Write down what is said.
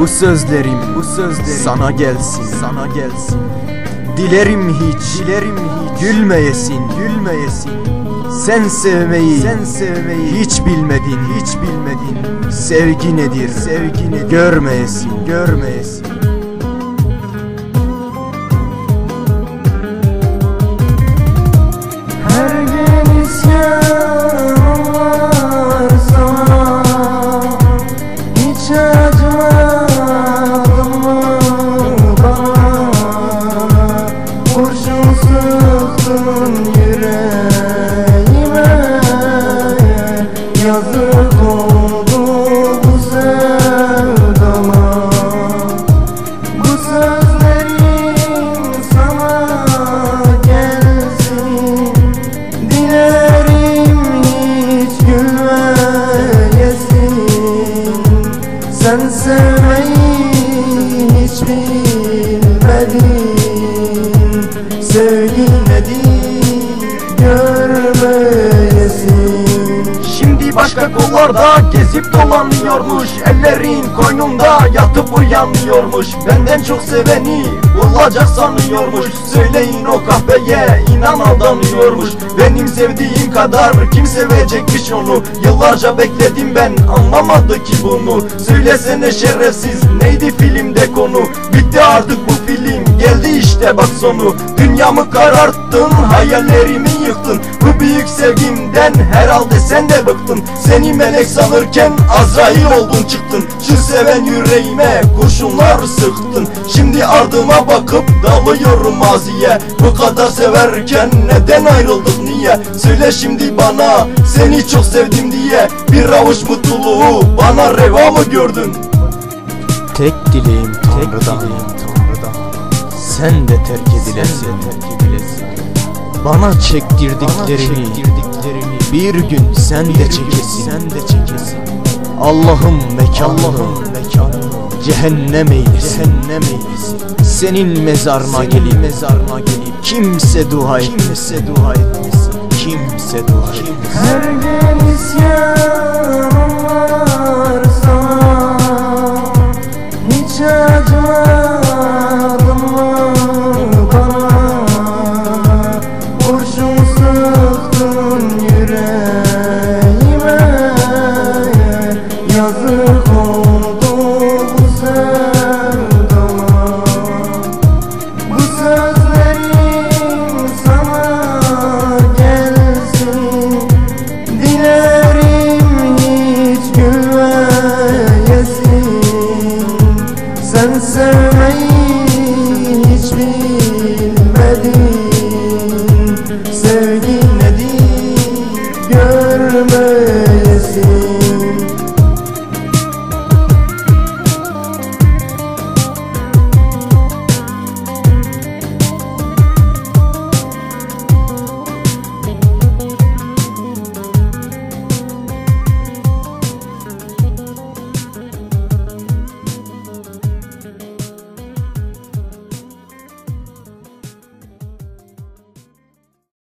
Bu sözlerim, bu sözlerim sana gelsin, sana gelsin. Dilerim hiç, dilerim hiç gülmeyesin, gülmeyesin. Sen sevmeyi, sen sevmeyi hiç bilmedin, hiç bilmedin. Sevgi nedir, sevgi nedir? Görmeyesin, görmeyesin. Sevgi nedir görmeyesin Şimdi başka kollarda gezip dolanıyormuş. Ellerin koynunda yatıp uyanıyormuş. Benden çok seveni olacak sanıyormuş. Söyleyin o kahveye inan aldanıyormuş. Benim sevdiğim kadar kim sevecekmiş onu? Yıllarca bekledim ben anlamadı ki bunu. Söylesene şerefsiz neydi filmde konu? Bitti artık bu film geldi işte bak sonu. Dünyamı kararttın hayallerimi yıktın. Bu büyük sevgimden herhalde sen de bıktın. Seni melek sanırken Azrail oldun çıktın. Şu seven yüreğime kurşunlar sıktın. Şimdi ardıma bakıp dalıyorum maziye. Bu kadar severken neden ayrıldık niye? Söyle şimdi bana seni çok sevdim diye. Bir avuç mutluluğu bana reva mı gördün? Tek dileğim Tanrı'dan, Sen de terk edilesin, Bana çektirdiklerini, Bir gün sen de çekesin, sen de çekesin. Allah'ım mekanını, cehennem eylesin, cehennem eylesin. Senin mezarına gelip, mezarına gelip kimse dua etmesin, kimse dua etmesin, kimse dua etmesin. Her gün isyanım var sana Hiç acımadın Sen sevmeyi hiç bilmedin